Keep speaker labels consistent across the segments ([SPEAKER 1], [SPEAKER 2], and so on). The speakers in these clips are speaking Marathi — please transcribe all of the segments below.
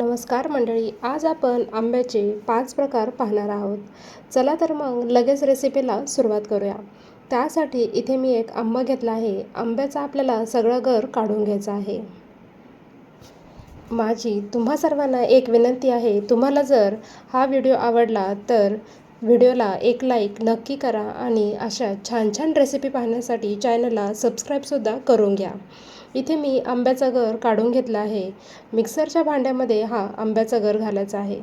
[SPEAKER 1] नमस्कार मंडळी आज आपण आंब्याचे पाच प्रकार पाहणार आहोत. चला तर मग लगेच रेसिपीला सुरुवात करूया. त्यासाठी इथे मी एक आंबा घेतला आहे. आंब्याचा आपल्याला सगळं गर काढून घ्यायचं आहे. माझी तुम्हा सर्वांना एक विनंती आहे तुम्हाला जर हा व्हिडिओ आवडला तर व्हिडिओला एक लाईक नक्की करा आणि अशा छान छान रेसिपी पाहण्यासाठी चॅनलला सबस्क्राईबसुद्धा करून घ्या. इथे मी आंब्याचा गर काढून घेतला आहे. मिक्सरच्या भांड्यामध्ये हा आंब्याचा गर घालायचा आहे.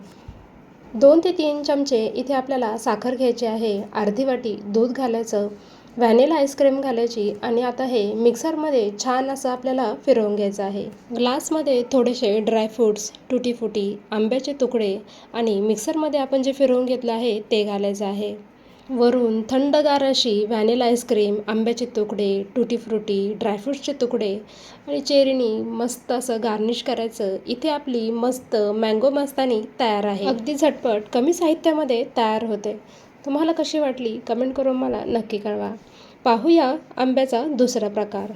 [SPEAKER 1] दोन ते तीन चमचे इथे आपल्याला साखर घ्यायची आहे. अर्धी वाटी दूध घालायचं व्हॅनिला आईस्क्रीम घालायची आणि आता हे मिक्सरमध्ये छान असं आपल्याला फिरवून घ्यायचं आहे. ग्लासमध्ये थोडेसे ड्रायफ्रूट्स टुटीफुटी आंब्याचे तुकडे आणि मिक्सरमध्ये आपण जे फिरवून घेतलं आहे ते घालायचं आहे. वरून थंडगार अशी व्हॅनिला आईस्क्रीम आंब्याचे तुकडे टुटी फ्रुटी ड्रायफ्रूट्सचे तुकडे आणि चेरीनी मस्त असं गार्निश करायचं. इथे आपली मस्त मँगो मस्तानी तयार आहे. अगदी झटपट कमी साहित्यामध्ये तयार होते. तुम्हाला कशी वाटली? कमेंट करून मला नक्की कळवा. पाहूया आंब्याचा दुसरा प्रकार.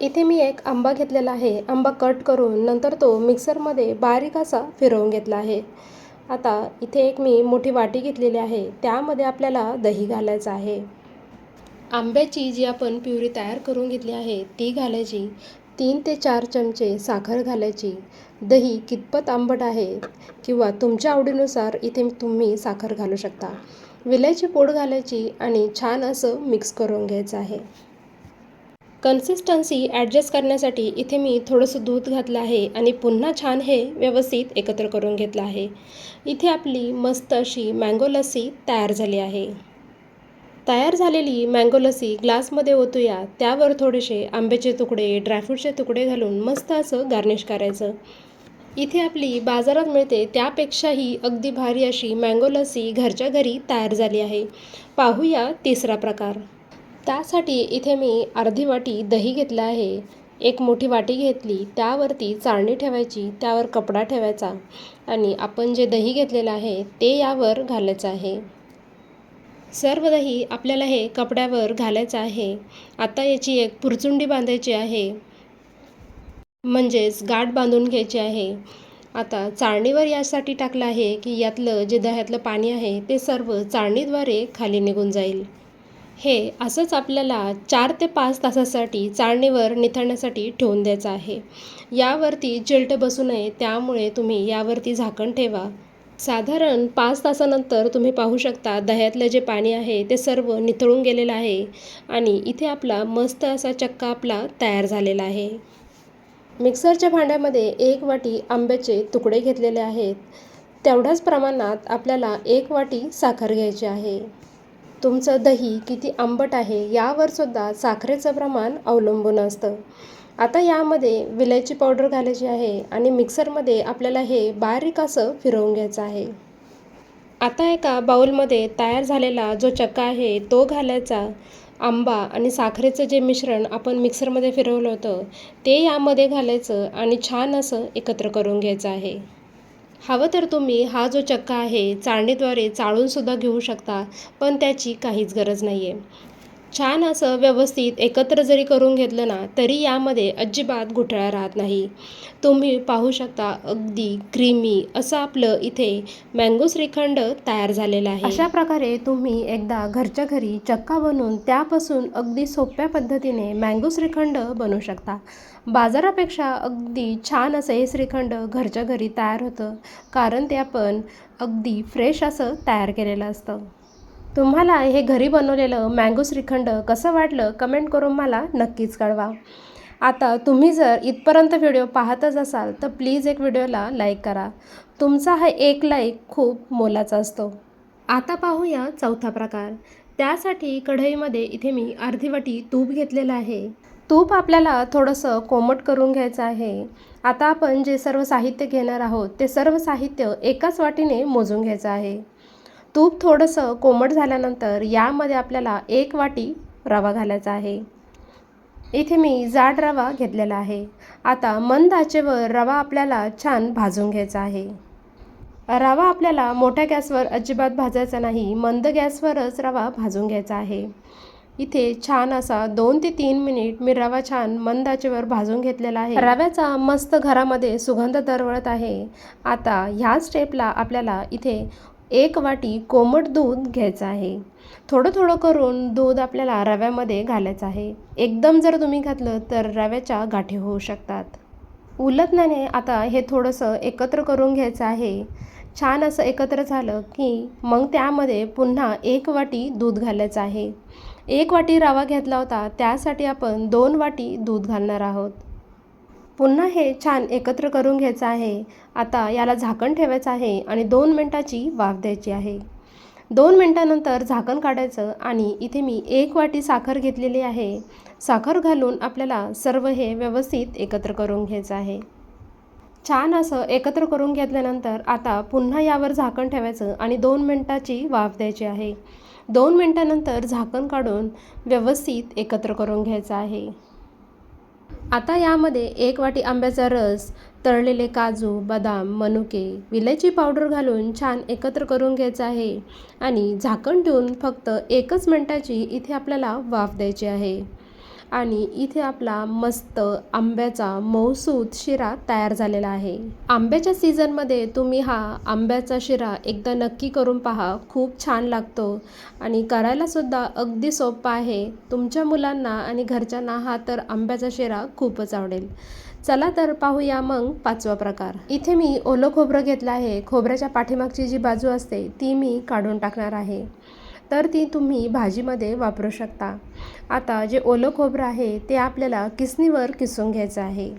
[SPEAKER 1] इथे मी एक आंबा घेतलेला आहे. आंबा कट करून नंतर तो मिक्सरमध्ये बारीक असा फिरवून घेतला आहे. आता इथे एक मी मोठी वाटी घेतलेली आहे. त्यामध्ये आपल्याला दही घालायचं आहे. आंब्याची जी आपण प्युरी तयार करून घेतली आहे ती घालायची. तीन ते चार चमचे साखर घालायची. दही कितपत आंबट आहे किंवा तुमच्या आवडीनुसार इथे तुम्ही साखर घालू शकता. विलायची पूड घालायची आणि छान असं मिक्स करून घ्यायचं आहे. कन्सिस्टन्सी ॲडजस्ट करण्यासाठी इथे मी थोडंसं दूध घातलं आहे आणि पुन्हा छान हे व्यवस्थित एकत्र करून घेतलं आहे. इथे आपली मस्त अशी मँगो लस्सी तयार झाली आहे. तयार झालेली मँगो लस्सी ग्लासमध्ये ओतूया. त्यावर थोडेसे आंब्याचे तुकडे ड्रायफ्रूटचे तुकडे घालून मस्त असं गार्निश करायचं. इथे आपली बाजारात मिळते त्यापेक्षाही अगदी भारी अशी मँगो लस्सी घरच्या घरी तयार झाली आहे. पाहूया तिसरा प्रकार. त्यासाठी इथे मी अर्धी वाटी दही घेतलं आहे. एक मोठी वाटी घेतली त्यावरती चाळणी ठेवायची त्यावर कपडा ठेवायचा आणि आपण जे दही घेतलेलं आहे ते यावर घालायचं आहे. सर्व दही आपल्याला हे कपड्यावर घालायचं आहे. आता याची एक पुरचुंडी बांधायची आहे. म्हणजेच गाठ बांधून घ्यायची आहे. आता चाळणीवर यासाठी टाकलं आहे की यातलं जे दह्यातलं पाणी आहे ते सर्व चाळणीद्वारे खाली निघून जाईल. हे असंच आपल्याला चार ते पाच तासासाठी चाळणीवर निथळण्यासाठी ठेवून द्यायचं आहे. यावरती चिलट बसू नये त्यामुळे तुम्ही यावरती झाकण ठेवा. साधारण पाच तासानंतर तुम्ही पाहू शकता दह्यातलं जे पाणी आहे ते सर्व निथळून गेलेलं आहे आणि इथे आपला मस्त असा चक्का आपला तयार झालेला आहे. मिक्सरच्या भांड्यामध्ये एक वाटी आंब्याचे तुकडे घेतलेले आहेत. तेवढ्याच प्रमाणात आपल्याला एक वाटी साखर घ्यायची आहे. तुमचं दही किती आंबट आहे यावर सुद्धा साखरेचं प्रमाण अवलंबून असतं. आता यामध्ये विलायची पावडर घालायची आहे आणि मिक्सरमध्ये आपल्याला हे बारीक असं फिरवून घ्यायचं आहे. आता एका बाऊलमध्ये तयार झालेला जो चक्का आहे तो घालायचा. आंबा आणि साखरेचं जे मिश्रण आपण मिक्सरमध्ये फिरवलं होतं ते यामध्ये घालायचं आणि छान असं एकत्र करून घ्यायचं आहे. हवं तर तुम्ही हा जो चक्का आहे चाळणीद्वारे चाळूनसुद्धा घेऊ शकता पण त्याची काहीच गरज नाही आहे छान असं व्यवस्थित एकत्र जरी करून घेतलं ना तरी यामध्ये अजिबात घोटाळा राहत नाही. तुम्ही पाहू शकता अगदी क्रीमी असं आपलं इथे मँगो श्रीखंड तयार झालेलं आहे. अशा प्रकारे तुम्ही एकदा घरच्या घरी चक्का बनवून त्यापासून अगदी सोप्या पद्धतीने मँगो श्रीखंड बनवू शकता. बाजारापेक्षा अगदी छान असं हे श्रीखंड घरच्या घरी तयार होतं कारण ते आपण अगदी फ्रेश असं तयार केलेलं असतं. तुम्हाला हे घरी बनवलेलं मँगो श्रीखंड कसं वाटलं कमेंट करून मला नक्कीच कळवा. आता तुम्ही जर इथपर्यंत व्हिडिओ पाहतच असाल तर प्लीज एक व्हिडिओला लाईक करा. तुमचा हा एक लाईक खूप मोलाचा असतो. आता पाहूया चौथा प्रकार. त्यासाठी कढईमध्ये इथे मी अर्धी वाटी तूप घेतलेलं आहे. तूप आपल्याला थोडंसं कोमट करून घ्यायचं आहे. आता आपण जे सर्व साहित्य घेणार आहोत ते सर्व साहित्य एकाच वाटीने मोजून घ्यायचं आहे. तूप थोडंसं कोमट झाल्यानंतर यामध्ये आपल्याला एक वाटी रवा घालायचा आहे. इथे मी जाड रवा घेतलेला आहे. आता मंद आचेवर रवा आपल्याला छान भाजून घ्यायचा आहे. रवा आपल्याला मोठ्या गॅसवर अजिबात भाजायचा नाही मंद गॅसवरच रवा भाजून घ्यायचा आहे. इथे छान असा दोन ते तीन मिनिट मी रवा छान मंद आचेवर भाजून घेतलेला आहे. रव्याचा मस्त घरामध्ये सुगंध दरवळत आहे. आता ह्या स्टेपला आपल्याला इथे एक वाटी कोमट दूध घ्यायचं आहे. थोडं थोडं करून दूध आपल्याला रव्यामध्ये घालायचं आहे. एकदम जर तुम्ही घातलं तर रव्याच्या गाठी होऊ शकतात. उलटण्याने आता हे थोडंसं एकत्र करून घ्यायचं आहे. छान असं एकत्र झालं की मग त्यामध्ये पुन्हा एक वाटी दूध घालायचं आहे. एक वाटी रवा घेतला होता त्यासाठी आपण दोन वाटी दूध घालणार आहोत. पुन्हा हे छान एकत्र करून घ्यायचं आहे. आता याला झाकण ठेवायचं आहे आणि दोन मिनटाची वाफ द्यायची आहे. दोन मिनटानंतर झाकण काढायचं आणि इथे मी एक वाटी साखर घेतलेली आहे. साखर घालून आपल्याला सर्व हे व्यवस्थित एकत्र करून घ्यायचं आहे. छान असं एकत्र करून घेतल्यानंतर आता पुन्हा यावर झाकण ठेवायचं आणि दोन मिनटाची वाफ द्यायची आहे. दोन मिनटानंतर झाकण काढून व्यवस्थित एकत्र करून घ्यायचं आहे. आता यामध्ये एक वाटी आंब्याचा रस तळलेले काजू बदाम मनुके विलायची पावडर घालून छान एकत्र करून घ्यायचं आहे आणि झाकण ठेवून फक्त एकच मिनटाची इथे आपल्याला वाफ द्यायची आहे. आणि इथे आपला मस्त आंब्याचा मौसूद शिरा तयार झालेला आहे. आंब्याच्या सीझनमध्ये तुम्ही हा आंब्याचा शिरा एकदा नक्की करून पहा. खूप छान लागतो आणि करायलासुद्धा अगदी सोपा आहे. तुमच्या मुलांना आणि घरच्यांना हा तर आंब्याचा शिरा खूपच आवडेल. चला तर पाहूया मग पाचवा प्रकार. इथे मी ओलं खोबरं घेतलं आहे. खोबऱ्याच्या पाठीमागची जी बाजू असते ती मी काढून टाकणार आहे. तर ती तुम्ही भाजीमध्ये वापरू शकता. आता जे ओलं खोबरं आहे ते आपल्याला किसणीवर किसून घ्यायचं आहे.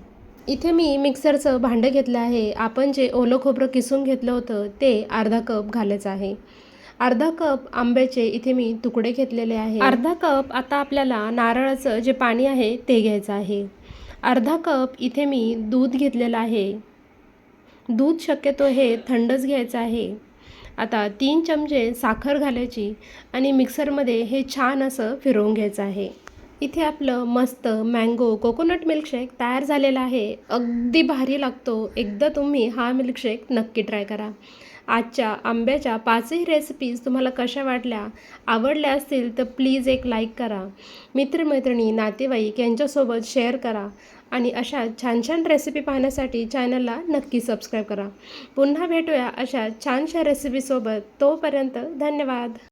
[SPEAKER 1] इथे मी मिक्सरचं भांडं घेतलं आहे. आपण जे ओलं खोबरं किसून घेतलं होतं ते अर्धा कप घालायचं आहे. अर्धा कप आंब्याचे इथे मी तुकडे घेतलेले आहे. अर्धा कप आता आपल्याला नारळाचं जे पाणी आहे ते घ्यायचं आहे. अर्धा कप इथे मी दूध घेतलेलं आहे. दूध शक्यतो हे थंडच घ्यायचं आहे. आता तीन चमचे साखर घालायची आणि मिक्सरमध्ये हे छान असं फिरवून घ्यायचं आहे. इथे आपलं मस्त मँगो कोकोनट मिल्कशेक तयार झालेला आहे. अगदी भारी लागतो. एकदा तुम्ही हा मिल्कशेक नक्की ट्राय करा. आजच्या आंब्याच्या पाचही रेसिपीज तुम्हाला कशा वाटल्या आवडल्या असतील तर प्लीज एक लाईक करा. मित्रमैत्रिणी नातेवाईक यांच्यासोबत शेअर करा आणि अशा छान छान रेसिपी पाहण्यासाठी चॅनलला नक्की सबस्क्राईब करा. पुन्हा भेटूया अशा छानशा रेसिपीसोबत तोपर्यंत धन्यवाद.